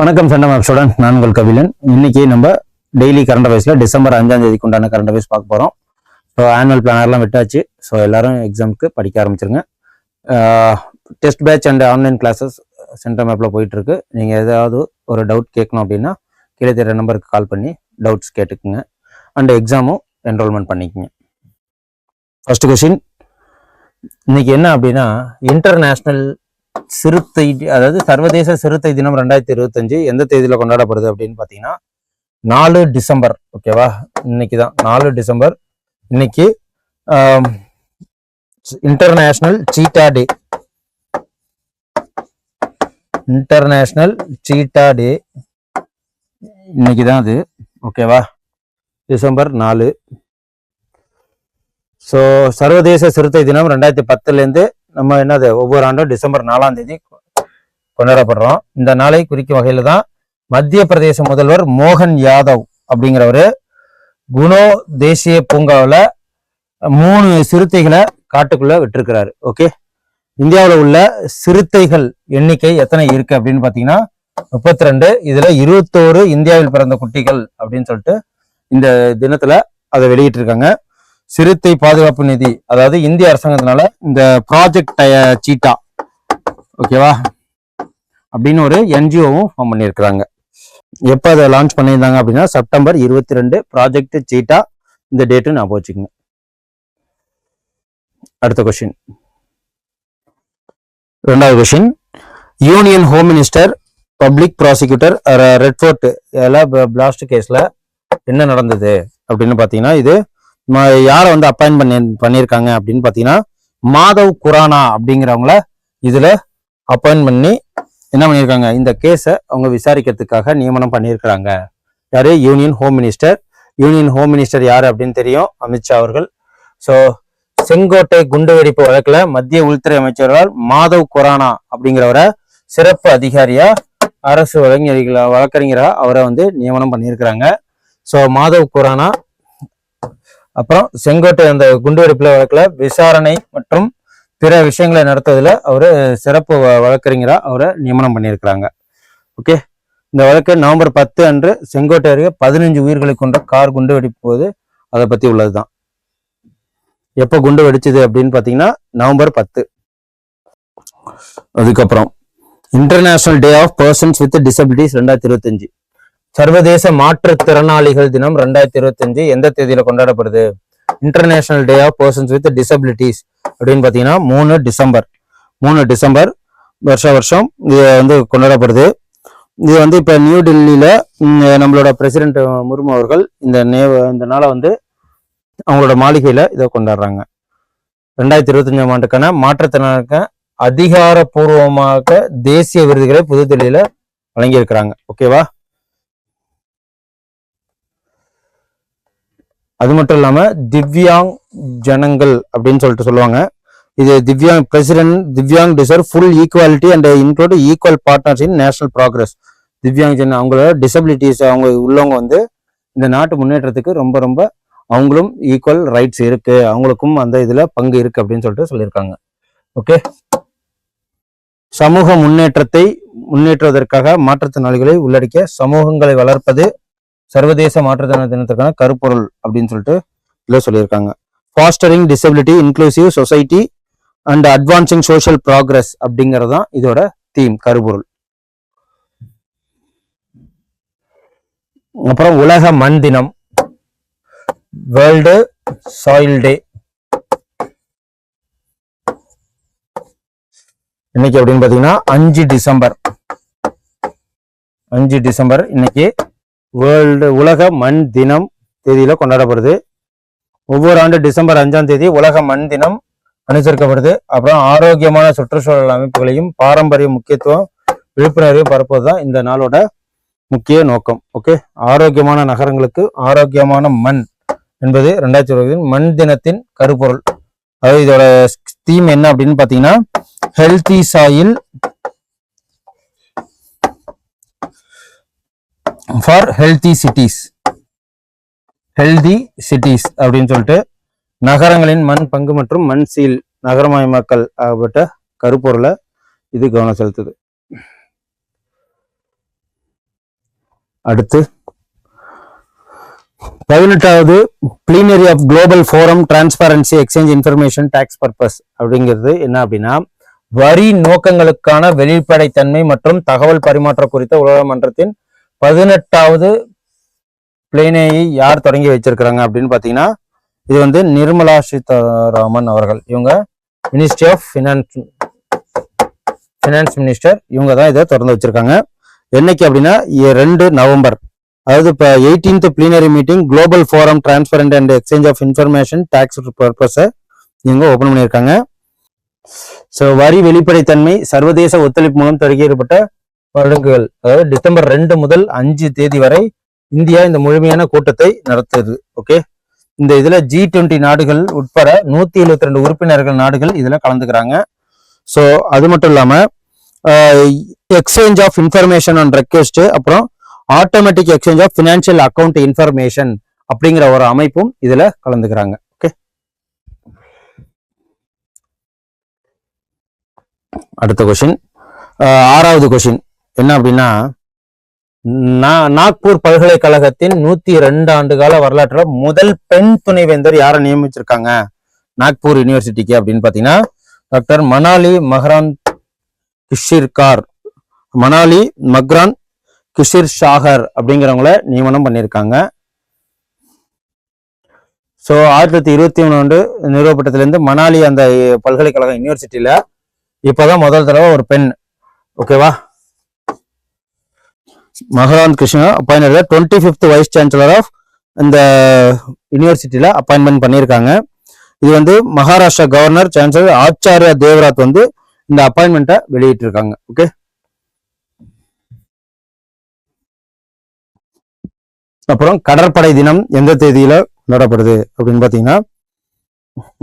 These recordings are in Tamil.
வணக்கம் சண்டம் ஸ்டூடெண்ட் நான் உங்கள் கபிலன். இன்னைக்கு நம்ம டெய்லி கரண்ட் அஃபேர்ஸ்ல டிசம்பர் அஞ்சாம் தேதிக்கு உண்டான கரண்ட் அஃபேர்ஸ் பார்க்க போறோம். ஸோ ஆனுவல் பிளானர்லாம் விட்டாச்சு. ஸோ எல்லாரும் எக்ஸாமுக்கு படிக்க ஆரம்பிச்சிருங்க. Test batch and online classes center மேப்பில் போயிட்டு இருக்கு. நீங்க ஏதாவது ஒரு டவுட் கேட்கணும் அப்படின்னா கீழே தெரிய நம்பருக்கு கால் பண்ணி டவுட்ஸ் கேட்டுக்குங்க. அண்ட் எக்ஸாமும் என்ரோல்மெண்ட் பண்ணிக்கோங்க. ஃபர்ஸ்ட் கொஸ்டின் இன்னைக்கு என்ன அப்படின்னா இன்டர்நேஷ்னல் சிறுத்தை அதாவது சர்வதேச சிறுத்தை தினம் ரெண்டாயிரத்தி இருபத்தஞ்சு எந்த தேதியில் கொண்டாடப்படுது அப்படின்னு பார்த்தீங்கன்னா நாலு டிசம்பர் ஓகேவா இன்னைக்கு தான் நாலு டிசம்பர். இன்னைக்கு இன்டர்நேஷ்னல் சீட்டா டே இன்டர்நேஷ்னல் சீட்டா டே இன்னைக்கு தான் அது ஓகேவா டிசம்பர் நாலு. ஸோ சர்வதேச சிறுத்தை தினம் ரெண்டாயிரத்தி பத்துலேருந்து நம்ம என்னது ஒவ்வொரு ஆண்டும் டிசம்பர் நாலாம் தேதி கொண்டாடப்படுறோம். இந்த நாளை குறிக்கும் வகையில் தான் மத்திய பிரதேச முதல்வர் மோகன் யாதவ் அப்படிங்கிறவர் குணோ தேசிய பூங்காவில் மூணு சிறுத்தைகளை காட்டுக்குள்ளே விட்டுருக்கிறாரு. ஓகே இந்தியாவில் உள்ள சிறுத்தைகள் எண்ணிக்கை எத்தனை இருக்கு அப்படின்னு பார்த்தீங்கன்னா முப்பத்தி ரெண்டு இதில் இருபத்தோரு இந்தியாவில் பிறந்த குட்டிகள் அப்படின்னு சொல்லிட்டு இந்த தினத்தில் அதை வெளியிட்டிருக்காங்க. சிறுத்தை பாதுகாப்பு நிதி அதாவது இந்திய அரசாங்கத்தினால இந்த ப்ராஜெக்ட் சீட்டா. ஓகேவா அப்படின்னு ஒரு என்ஜிஓவும் ஃபார்ம் பண்ணியிருக்கிறாங்க. எப்போ அதை லான்ச் பண்ணியிருந்தாங்க அப்படின்னா செப்டம்பர் இருபத்தி ரெண்டு ப்ராஜெக்ட் சீட்டா. இந்த டேட்டு நான் வச்சுக்கோங்க அடுத்த கொஸ்டின் ரெண்டாவது question union home minister public prosecutor Red Fort எல்லாம் பிளாஸ்ட் கேஸில் என்ன நடந்தது? அப்படின்னு பார்த்தீங்கன்னா இது யாரை வந்து அப்பாயின் பண்ணி பண்ணியிருக்காங்க அப்படின்னு பார்த்தீங்கன்னா மாதவ் குரானா அப்படிங்கிறவங்கள இதில் அப்பாயின் பண்ணி என்ன பண்ணியிருக்காங்க? இந்த கேஸை அவங்க விசாரிக்கிறதுக்காக நியமனம் பண்ணியிருக்கிறாங்க. யாரு? Union home minister union home minister யார் அப்படின்னு தெரியும். அமித்ஷா அவர்கள். ஸோ செங்கோட்டை குண்டுவெடிப்பு வழக்கில் மத்திய உள்துறை அமைச்சரால் மாதவ் குரானா அப்படிங்கிறவரை சிறப்பு அதிகாரியா அரசு வழக்கறிஞர்களா வழக்கறிஞராக அவரை வந்து நியமனம் பண்ணியிருக்கிறாங்க. ஸோ மாதவ் குரானா அப்புறம் செங்கோட்டை அந்த குண்டுவெடிப்புல வழக்குல விசாரணை மற்றும் பிற விஷயங்களை நடத்துவதில் அவரு சிறப்பு வ- அவரை நியமனம் பண்ணியிருக்கிறாங்க. ஓகே? இந்த வழக்கு நவம்பர் பத்து அன்று செங்கோட்டை அருகே பதினஞ்சு உயிர்களை கொண்ட கார் குண்டு வெடிப்பு போது அதை பத்தி உள்ளதுதான். எப்போ குண்டு வெடிச்சது அப்படின்னு பார்த்தீங்கன்னா நவம்பர் பத்து. அதுக்கப்புறம் international day of persons with disabilities ரெண்டாயிரத்தி இருபத்தஞ்சு. சர்வதேச மாற்றுத்திறனாளிகள் தினம் ரெண்டாயிரத்தி இருபத்தஞ்சு எந்த தேதியில கொண்டாடப்படுது? International day of persons with disabilities அப்படின்னு பார்த்தீங்கன்னா மூணு டிசம்பர். மூணு டிசம்பர் வருஷ வருஷம் இது வந்து கொண்டாடப்படுது. இது வந்து இப்போ நியூ டெல்லியில நம்மளோட பிரசிடென்ட் முர்மு அவர்கள் இந்த நே இந்த நாளை வந்து அவங்களோட மாளிகையில இதை கொண்டாடுறாங்க. ரெண்டாயிரத்தி இருபத்தஞ்சாம் ஆண்டுக்கான மாற்றுத்திறனாளுக்கு அதிகாரப்பூர்வமாக தேசிய விருதுகளை புதுதில்லியில வழங்கியிருக்கிறாங்க. ஓகேவா? அது மட்டும் இல்லாமல் திவ்யாங் ஜனங்கள் அப்படின்னு சொல்லிட்டு சொல்லுவாங்க. இது Divyang president Divyang deserve full equality and include equal partners in national progress Divyang Jan அவங்களோட டிசபிலிட்டிஸ் அவங்க உள்ளவங்க வந்து இந்த நாட்டு முன்னேற்றத்துக்கு ரொம்ப ரொம்ப அவங்களும் ஈக்குவல் ரைட்ஸ் இருக்கு. அவங்களுக்கும் அந்த இதுல பங்கு இருக்கு அப்படின்னு சொல்லிட்டு சொல்லியிருக்காங்க. ஓகே சமூக முன்னேற்றத்தை முன்னேற்றுவதற்காக மாற்றுத்திறனாளிகளை உள்ளடக்கிய சமூகங்களை வளர்ப்பது சர்வதேச மாற்றுத்திறன தினத்துக்கான கருப்பொருள் அப்படின்னு சொல்லிட்டு இதில் சொல்லியிருக்காங்க. Fostering disability inclusive society and advancing social progress அப்படிங்கிறது தான் இதோட தீம் கருப்பொருள். அப்புறம் உலக மண் தினம் வேர்ல்டு சாயில் டே இன்னைக்கு அப்படின்னு பார்த்தீங்கன்னா அஞ்சு டிசம்பர். அஞ்சு டிசம்பர் இன்னைக்கு வேர்ல்டு உலக மண் தினம் தேதியில் கொண்டாடப்படுது. ஒவ்வொரு ஆண்டு டிசம்பர் அஞ்சாம் தேதி உலக மண் தினம் அனுசரிக்கப்படுது. அப்புறம் ஆரோக்கியமான சுற்றுச்சூழல் அமைப்புகளையும் பாரம்பரிய முக்கியத்துவம் விழிப்புணர்வையும் பரப்புவதுதான் இந்த நாளோட முக்கிய நோக்கம். ஓகே? ஆரோக்கியமான நகரங்களுக்கு ஆரோக்கியமான மண் என்பது ரெண்டாயிரத்தி இருபது மண் தினத்தின் கருப்பொருள். அதாவது இதோட தீம் என்ன அப்படின்னு பார்த்தீங்கன்னா healthy soil for healthy cities healthy cities அப்படின்னு சொல்லிட்டு நகரங்களின் மண் பங்கு மற்றும் மண் சீல் நகரமயமாக்கல் ஆகப்பட்ட கருப்பொருளை இது கவனம் செலுத்துது. அடுத்து பதினெட்டாவது plenary of global forum transparency exchange information tax purpose அப்படிங்கிறது என்ன அப்படின்னா வரி நோக்கங்களுக்கான வெளிப்படைத்தன்மை மற்றும் தகவல் பரிமாற்றம் குறித்த உலக மன்றத்தின் பதினெட்டாவது பிளேனேயை யார் தொடங்கி வச்சிருக்கிறாங்க அப்படின்னு பார்த்தீங்கன்னா இது வந்து நிர்மலா சீதாராமன் அவர்கள். இவங்க ministry of finance finance minister இவங்க தான் இதை திறந்து வச்சிருக்காங்க. என்னைக்கு அப்படின்னா ரெண்டு நவம்பர். அதாவது இப்போ eighteenth plenary meeting global forum transparent and exchange of information tax பர்பஸை இவங்க ஓப்பன் பண்ணியிருக்காங்க. ஸோ வரி வெளிப்படைத்தன்மை சர்வதேச ஒத்துழைப்பு மூலம் தொடங்கியிருப்பட்ட வருடங்கள் அதாவது டிசம்பர் ரெண்டு முதல் அஞ்சு தேதி வரை இந்தியா இந்த முழுமையான கூட்டத்தை நடத்துது. ஓகே இந்த இதுல ஜி டுவெண்ட்டி நாடுகள் உட்பட நூத்தி எழுபத்தி ரெண்டு உறுப்பினர்கள் நாடுகள் இதுல கலந்துக்கிறாங்க. ஸோ அது மட்டும் இல்லாம exchange of information and request அப்புறம் automatic exchange of financial account information அப்படிங்கிற ஒரு அமைப்பும் இதுல கலந்துக்கிறாங்க. ஓகே அடுத்த கொஷின் ஆறாவது கொஷின் என்ன அப்படின்னா நாக்பூர் பல்கலைக்கழகத்தின் நூத்தி ரெண்டு ஆண்டு கால வரலாற்றுல முதல் பெண் துணைவேந்தர் யாரை நியமிச்சிருக்காங்க? நாக்பூர் யூனிவர்சிட்டிக்கு அப்படின்னு பாத்தீங்கன்னா doctor Manali Makrand Kshirsagar. Manali Macron Kshirsagar அப்படிங்கிறவங்கள நியமனம் பண்ணியிருக்காங்க. ஸோ ஆயிரத்தி தொள்ளாயிரத்தி இருபத்தி மூணு நிறுவப்பட்டதுலேருந்து மணாலி அந்த பல்கலைக்கழகம் யூனிவர்சிட்டியில இப்போதான் முதல் தடவை ஒரு பெண். ஓகேவா Makrand Krishna appoint twenty fifth vice chancellor of இந்த யூனிவர்சிட்டியில் அப்பாயின்மெண்ட் பண்ணியிருக்காங்க இது வந்து மகாராஷ்டிரா கவர்னர் சான்சலர் ஆச்சாரியா தேவராத் வந்து இந்த அப்பாயின்மெண்ட்டை வெளியிட்டிருக்காங்க. ஓகே அப்புறம் கடற்படை தினம் எந்த தேதியில கொண்டாடப்படுது அப்படின்னு பாத்தீங்கன்னா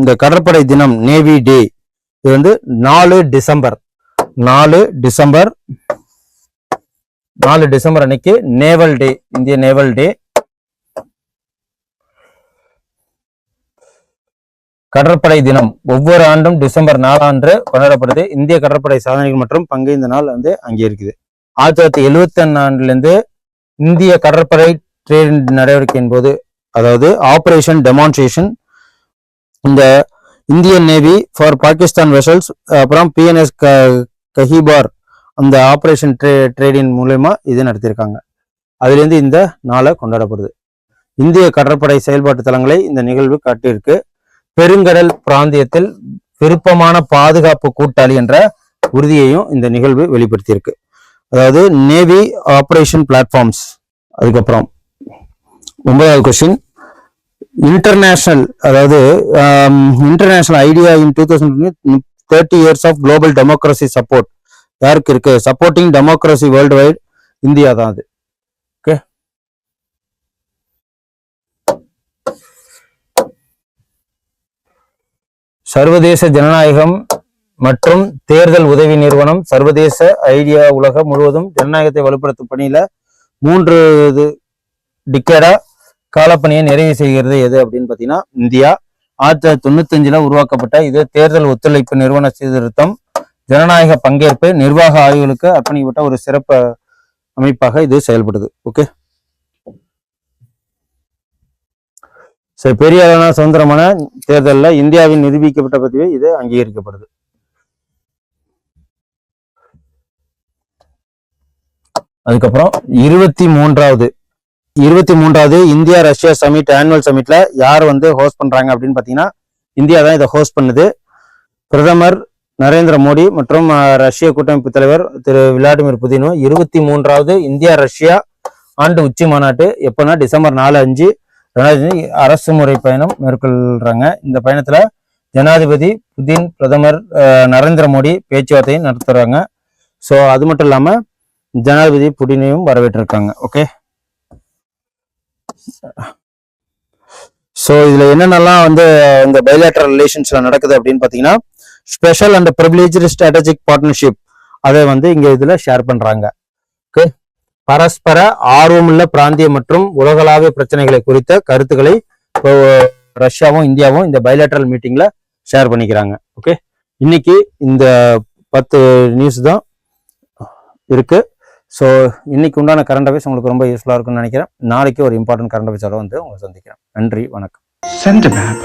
இந்த கடற்படை தினம் நேவி டே இது வந்து நாலு டிசம்பர். நாலு டிசம்பர் நாலு டிசம்பர் அன்னைக்கு நேவல் டே இந்திய நேவல் டே. கடற்படை தினம். ஒவ்வொரு ஆண்டும் டிசம்பர் நாலாண்டு கொண்டாடப்படுது. இந்திய கடற்படை சாதனைகள் மற்றும் பங்கு இந்த நாள் வந்து அங்கே இருக்குது. ஆயிரத்தி தொள்ளாயிரத்தி எழுவத்தி ஆண்டுலேருந்து இந்திய கடற்படை ட்ரேட் நடவடிக்கையின் போது அதாவது ஆபரேஷன் டெமான்ஸ்ட்ரேஷன் இந்த Indian navy for Pakistan vessels அப்புறம் பிஎன்எஸ் கஹிபார் அந்த ஆப்ரேஷன் ட்ரே ட்ரேடின் மூலயமா இது நடத்தியிருக்காங்க. அதுலேருந்து இந்த நாளை கொண்டாடப்படுது. இந்திய கடற்படை செயல்பாட்டு தளங்களை இந்த நிகழ்வு காட்டியிருக்கு. பெருங்கடல் பிராந்தியத்தில் விருப்பமான பாதுகாப்பு கூட்டாளி என்ற உறுதியையும் இந்த நிகழ்வு வெளிப்படுத்தியிருக்கு. அதாவது நேவி ஆப்ரேஷன் பிளாட்ஃபார்ம்ஸ் அதுக்கப்புறம் ஒன்பதாவது கொஸ்டின் இன்டர்நேஷனல் அதாவது international IDEA in two thousand thirty years of global democracy support யாருக்கு இருக்கு. Supporting democracy world wide India தான் அது. ஓகே சர்வதேச ஜனநாயகம் மற்றும் தேர்தல் உதவி நிறுவனம் சர்வதேச ஐடியா உலகம் முழுவதும் ஜனநாயகத்தை வலுப்படுத்தும் பணியில மூன்று இது டிக்கேடா காலப்பணியை நிறைவு செய்கிறது. எது அப்படின்னு பார்த்தீங்கன்னா இந்தியா ஆயிரத்தி தொள்ளாயிரத்தி தொண்ணூத்தஞ்சுல உருவாக்கப்பட்ட இது தேர்தல் ஒத்துழைப்பு நிறுவன சீர்திருத்தம். ஜனநாயக பங்கேற்பு நிர்வாக ஆய்வுகளுக்கு அர்ப்பணிக்கப்பட்ட ஒரு சிறப்பு அமைப்பாக இது செயல்படுது. ஓகே சரி பெரிய அளவிலான சுதந்திரமான தேர்தலில் இந்தியாவின் நிரூபிக்கப்பட்ட பதிவு இது அங்கீகரிக்கப்படுது. அதுக்கப்புறம் இருபத்தி மூன்றாவது இருபத்தி மூன்றாவது இந்தியா ரஷ்யா சமிட் ஆனுவல் சமிட்ல யார் வந்து ஹோஸ்ட் பண்றாங்க அப்படின்னு பாத்தீங்கன்னா இந்தியா தான் இதை ஹோஸ்ட் பண்ணுது. பிரதமர் நரேந்திர மோடி மற்றும் ரஷ்ய கூட்டமைப்பு தலைவர் திரு விளாடிமிர் புதினும் இருபத்தி மூன்றாவது இந்தியா ரஷ்யா ஆண்டு உச்சி மாநாட்டு எப்போன்னா டிசம்பர் நாலு அஞ்சு ரெண்டாயிரத்தி அரசு முறை பயணம் மேற்கொள்றாங்க. இந்த பயணத்துல ஜனாதிபதி புதின் பிரதமர் நரேந்திர மோடி பேச்சுவார்த்தையும் நடத்துறாங்க. ஸோ அது மட்டும் இல்லாம ஜனாதிபதி புடினையும் வரவேற்றிருக்காங்க. ஓகே? ஸோ இதுல என்னென்னலாம் வந்து இந்த பைலேட்டரல் ரிலேஷன்ஸ்ல நடக்குது அப்படின்னு பாத்தீங்கன்னா special and privileged strategic partnership அதை வந்து இங்க இதுல ஷேர் பண்றாங்க. ஓகே பரஸ்பர ஆர்வமுள்ள பிராந்திய மற்றும் உலகளாவிய பிரச்சனைகளை குறித்த கருத்துக்களை ரஷ்யாவும் இந்தியாவும் இந்த பைலேட்ரல் மீட்டிங்ல ஷேர் பண்ணிக்கிறாங்க. ஓகே இன்னைக்கு இந்த பத்து நியூஸ் தான் இருக்கு. ஸோ இன்னைக்கு உண்டான கரண்ட் அஃபேர்ஸ் உங்களுக்கு ரொம்ப யூஸ்ஃபுல்லாக இருக்கும்னு நினைக்கிறேன். நாளைக்கு ஒரு இம்பார்ட்டன்ட் கரண்ட் அஃபேர்ஸோட வந்து உங்களை சந்திக்கிறேன். நன்றி வணக்கம். சென்ட் மேப்.